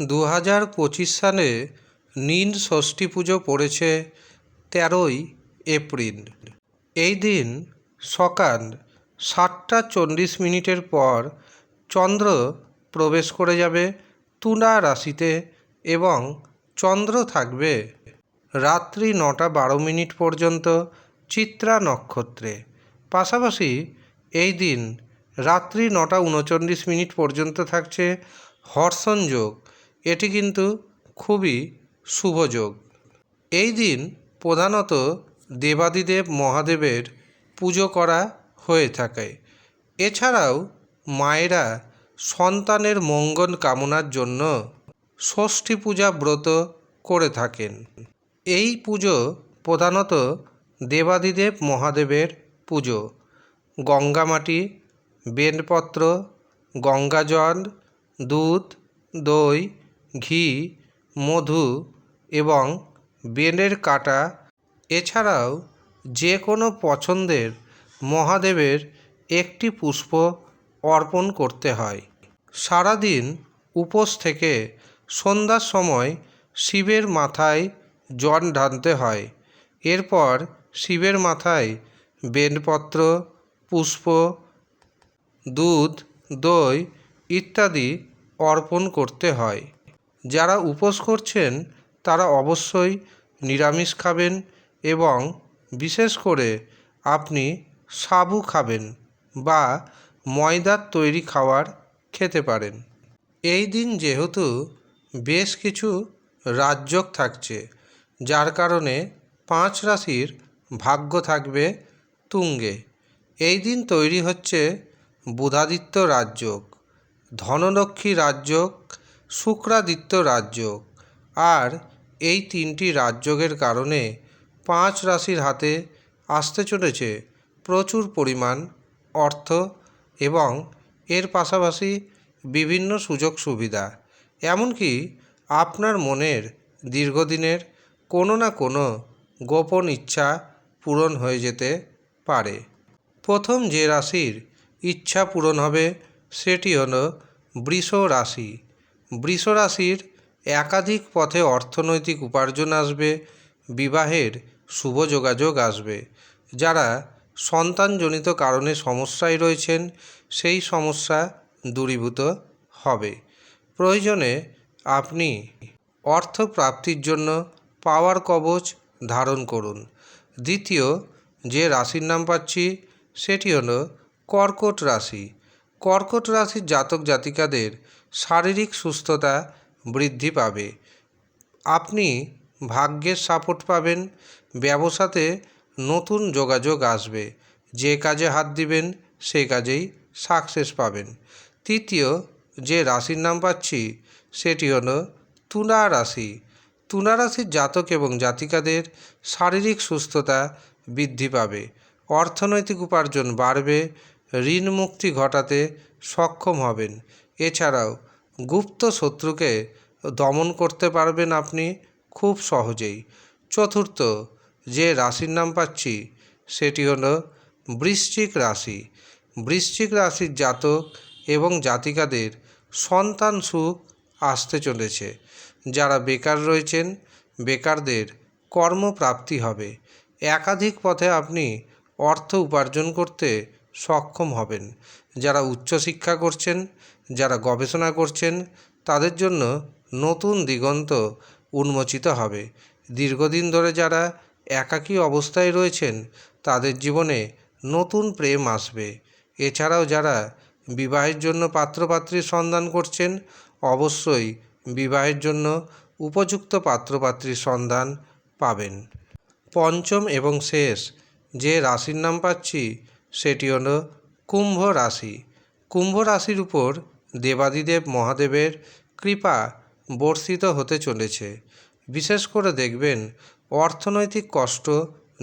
দু হাজার পঁচিশ সালে নীল ষষ্ঠী পুজো পড়েছে তেরোই এপ্রিল। এই দিন সকাল সাতটা চল্লিশ মিনিটের পর চন্দ্র প্রবেশ করে যাবে তুলা রাশিতে এবং চন্দ্র থাকবে রাত্রি নটা বারো মিনিট পর্যন্ত চিত্রা নক্ষত্রে। পাশাপাশি এই দিন রাত্রি নটা উনচল্লিশ মিনিট পর্যন্ত থাকছে হর্ষণ যোগ। এটি কিন্তু খুবই শুভ যোগ। এই দিন প্রধানত দেবাদিদেব মহাদেবের পুজো করা হয়ে থাকে। এছাড়াও মায়েরা সন্তানের মঙ্গল কামনার জন্য ষষ্ঠী পূজা ব্রত করে থাকেন। এই পুজো প্রধানত দেবাদিদেব মহাদেবের পুজো। গঙ্গামাটি বেলপত্র গঙ্গাজল, দুধ, দই ঘি, মধু এবং বেলের কাটা, এছাড়াও যে কোনো পছন্দের মহাদেবের একটি পুষ্প অর্পণ করতে হয়। সারাদিন উপোস থেকে সন্ধ্যার সময় শিবের মাথায় জল ঢালতে হয়। এরপর শিবের মাথায় বেলপত্র পুষ্প, দুধ, দই ইত্যাদি অর্পণ করতে হয়। যারা উপোস করছেন, তারা অবশ্যই নিরামিষ খাবেন এবং বিশেষ করে আপনি সাবু খাবেন বা ময়দার তৈরি খাবার খেতে পারেন। এই দিন যেহেতু বেশ কিছু রাজযোগ থাকছে, যার কারণে পাঁচ রাশির ভাগ্য থাকবে তুঙ্গে। এই দিন তৈরি হচ্ছে বুধাদিত্য রাজযোগ, ধনলক্ষ্মী রাজযোগ শুক্রাদিত্য রাজযোগ আর এই তিনটি রাজযোগের কারণে পাঁচ রাশির হাতে আসতে চলেছে প্রচুর পরিমাণ অর্থ এবং এর পাশাপাশি বিভিন্ন সুযোগ সুবিধা। এমনকি আপনার মনের দীর্ঘদিনের কোনো না কোনো গোপন ইচ্ছা পূরণ হয়ে যেতে পারে। প্রথম যে রাশির ইচ্ছা পূরণ হবে সেটি হলো বৃষ রাশি। বৃষ রাশির একাধিক পথে অর্থনৈতিক উপার্জন আসবে, বিবাহের শুভ যোগাযোগ আসবে। যারা সন্তানজনিত কারণে সমস্যায় রয়েছেন, সেই সমস্যা দূরীভূত হবে। প্রয়োজনে আপনি অর্থ প্রাপ্তির জন্য পাওয়ার কবচ ধারণ করুন। দ্বিতীয় যে রাশির নাম পাচ্ছি, সেটি হলো কর্কট রাশি। কর্কট রাশির জাতক জাতিকাদের শারীরিক সুস্থতা বৃদ্ধি পাবে। আপনি ভাগ্যের সাপোর্ট পাবেন, ব্যবসাতে নতুন যোগাযোগ আসবে, যে কাজে হাত দিবেন, সে কাজেই সাকসেস পাবেন। তৃতীয় যে রাশির নাম পাচ্ছি, সেটি হলো তুলা রাশি। তুলা রাশির জাতক এবং জাতিকাদের শারীরিক সুস্থতা বৃদ্ধি পাবে। অর্থনৈতিক উপার্জন বাড়বে ঋণ মুক্তি ঘটাতে সক্ষম হবেন। এছাড়াও, গুপ্ত শত্রুকে দমন করতে পারবেন আপনি খুব সহজেই। চতুর্থ, যে রাশির নাম পাচ্ছি, সেটি হল বৃশ্চিক রাশি। বৃশ্চিক রাশির জাতক এবং জাতিকাদের সন্তান সুখ আসতে চলেছে। যারা বেকার রয়েছেন, বেকারদের কর্মপ্রাপ্তি হবে। একাধিক পথে আপনি অর্থ উপার্জন করতে সক্ষম হবেন। যারা উচ্চশিক্ষা করছেন, যারা গবেষণা করছেন, তাদের জন্য নতুন দিগন্ত উন্মোচিত হবে। দীর্ঘদিন ধরে যারা একাকী অবস্থায় রয়েছেন, তাদের জীবনে নতুন প্রেম আসবে। এছাড়াও যারা বিবাহের জন্য পাত্রপাত্রীর সন্ধান করছেন, অবশ্যই বিবাহের জন্য উপযুক্ত পাত্রপাত্রীর সন্ধান পাবেন। পঞ্চম এবং শেষ যে রাশির নাম পাচ্ছি সেটি হলো কুম্ভ রাশি। কুম্ভ রাশির উপর দেবাদিদেব মহাদেবের কৃপা বর্ষিত হতে চলেছে। বিশেষ করে দেখবেন, অর্থনৈতিক কষ্ট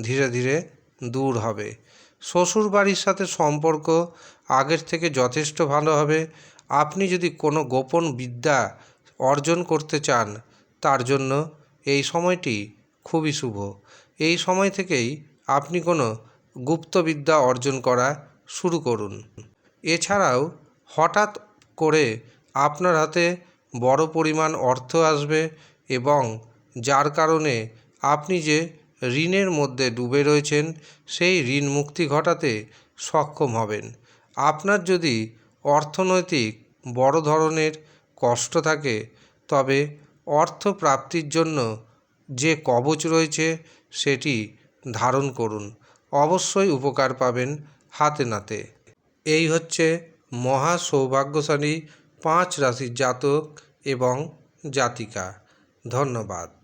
ধীরে ধীরে দূর হবে। শ্বশুর বাড়ির সাথে সম্পর্ক আগের থেকে যথেষ্ট ভালো হবে। আপনি যদি কোনো গোপন বিদ্যা অর্জন করতে চান, তার জন্য এই সময়টি খুবই শুভ। এই সময় থেকেই আপনি কোনো গুপ্তবিদ্যা অর্জন করা শুরু করুন। এছাড়াও হঠাৎ করে আপনার হাতে বড় পরিমাণ অর্থ আসবে এবং যার কারণে আপনি যে ঋণের মধ্যে ডুবে রয়েছেন, সেই ঋণ মুক্তি ঘটাতে সক্ষম হবেন। আপনার যদি অর্থনৈতিক বড় ধরনের কষ্ট থাকে, তবে অর্থ প্রাপ্তির জন্য যে কবচ রয়েছে, সেটি ধারণ করুন। অবশ্যই উপকার পাবেন হাতে নাতে। এই হচ্ছে মহা সৌভাগ্যশালী পাঁচ রাশির জাতক এবং জাতিকা। ধন্যবাদ।